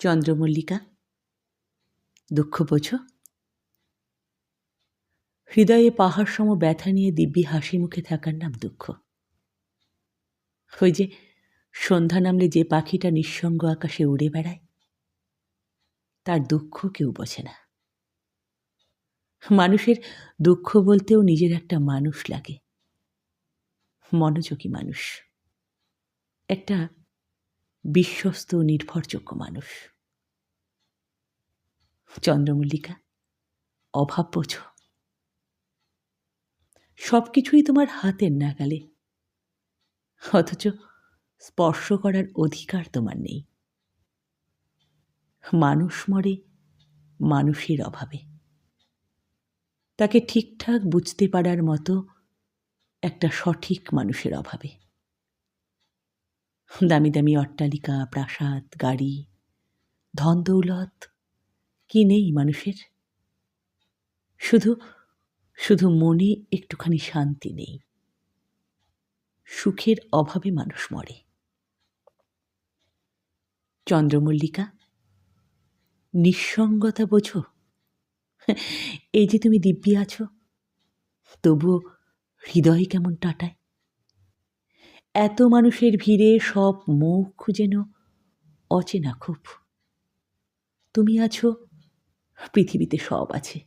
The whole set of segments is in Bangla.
চন্দ্রমল্লিকা দুঃখ বোঝো হৃদয়ে পাহাড় সম ব্যথা নিয়ে দিব্যি হাসি মুখে থাকার নাম দুঃখ। ওই যে সন্ধ্যা নামলে যে পাখিটা নিঃসঙ্গ আকাশে উড়ে বেড়ায়, তার দুঃখ কেউ বোঝে না। মানুষের দুঃখ বলতেও নিজের একটা মানুষ লাগে। মনোযোগী মানুষ। একটা বিশ্বস্ত নির্ভরযোগ্য মানুষ। চন্দ্রমল্লিকা, অভাব বোঝো। সব কিছুই তোমার হাতের নাগালে। অথচ স্পর্শ করার অধিকার তোমার নেই। মানুষ মরে মানুষের অভাবে। তাকে ঠিকঠাক বুঝতে পারার মতো একটা সঠিক মানুষের অভাবে। দামি দামি অট্টালিকা, প্রাসাদ, গাড়ি, ধন দৌলত, কি নেই মানুষের? শুধু শুধু মনে একটুখানি শান্তি নেই। সুখের অভাবে মানুষ মরে। চন্দ্রমল্লিকা, নিঃসঙ্গতা বোঝো। এই যে তুমি দিব্যি আছো, তবুও হৃদয় কেমন টাটায়? এত মানুষের ভিড়ে সব মুখ যেন অচেনা খুব। তুমি আছো, পৃথিবীতে সব আছে।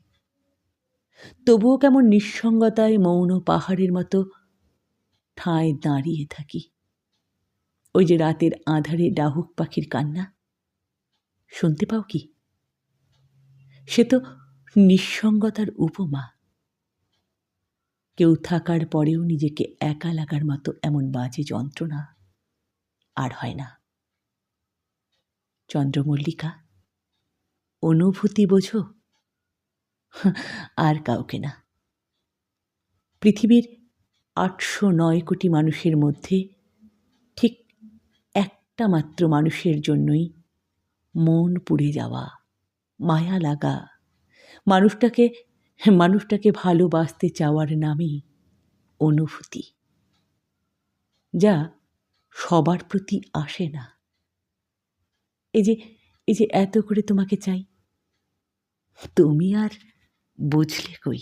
তবুও কেমন নিঃসঙ্গতায় মৌন পাহাড়ের মতো ঠায় দাঁড়িয়ে থাকি। ওই যে রাতের আধারে ডাহুক পাখির কান্না। শুনতে পাও কি? সে তো নিঃসঙ্গতার উপমা। কেউ থাকার পরেও নিজেকে একা লাগার মতো এমন বাজে যন্ত্রণা আর হয় না। চন্দ্রমল্লিকা, অনুভূতি বোঝো? আর কাউকে না। পৃথিবীর আটশো নয় কোটি মানুষের মধ্যে ঠিক একটা মাত্র মানুষের জন্যই মন পুড়ে যাওয়া, মায়া লাগা। মানুষটাকে মানুষটাকে ভালোবাসতে চাওয়ার নামই অনুভূতি। যা সবার প্রতি আসে না। এই যে এই যে এত করে তোমাকে চাই, তুমি আর বুঝলে কই?